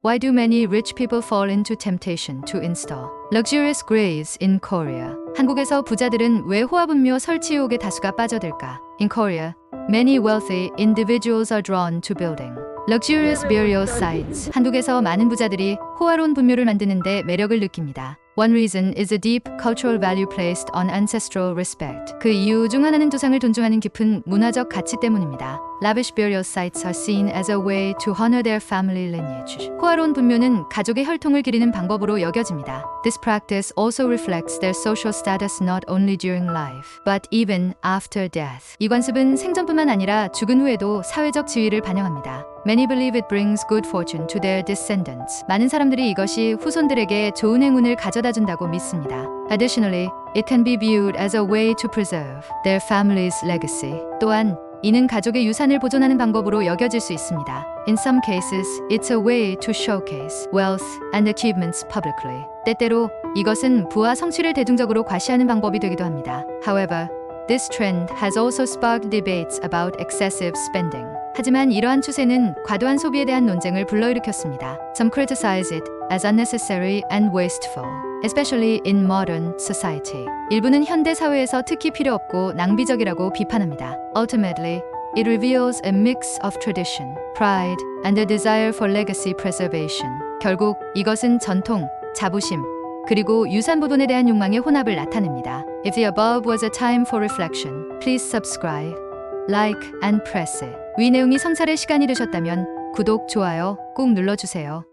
Why do many rich people fall into temptation to install luxurious grays in Korea? 한국에서 부자들은 왜 호화분묘 설치 의혹에 다수가 빠져들까? In Korea, many wealthy individuals are drawn to building luxurious burial sites. 한국에서 많은 부자들이 호화로운 분묘를 만드는데 매력을 느낍니다. One reason is a deep cultural value placed on ancestral respect. 그 이유 중 하나는 조상을 존중하는 깊은 문화적 가치 때문입니다. Lavish burial sites are seen as a way to honor their family lineage. 호화로운 분묘는 가족의 혈통을 기리는 방법으로 여겨집니다. This practice also reflects their social status not only during life, but even after death. 이 관습은 생전뿐만 아니라 죽은 후에도 사회적 지위를 반영합니다. Many believe it brings good fortune to their descendants. 많은 사람들이 이것이 후손들에게 좋은 행운을 가져다 준다고 믿습니다. Additionally, it can be viewed as a way to preserve their family's legacy. 또한 이는 가족의 유산을 보존하는 방법으로 여겨질 수 있습니다. In some cases, it's a way to showcase wealth and achievements publicly. 때때로 이것은 부와 성취를 대중적으로 과시하는 방법이 되기도 합니다. However, This trend has also sparked debates about excessive spending. 하지만 이러한 추세는 과도한 소비에 대한 논쟁을 불러일으켰습니다. Some criticize it as unnecessary and wasteful, especially in modern society. 일부는 현대 사회에서 특히 필요 없고 낭비적이라고 비판합니다. Ultimately, it reveals a mix of tradition, pride, and a desire for legacy preservation. 결국 이것은 전통, 자부심, 그리고 유산 보존에 대한 욕망의 혼합을 나타냅니다. If the above was a time for reflection, please subscribe, like, and press. 위 내용이 성찰의 시간이 되셨다면 구독, 좋아요 꼭 눌러주세요.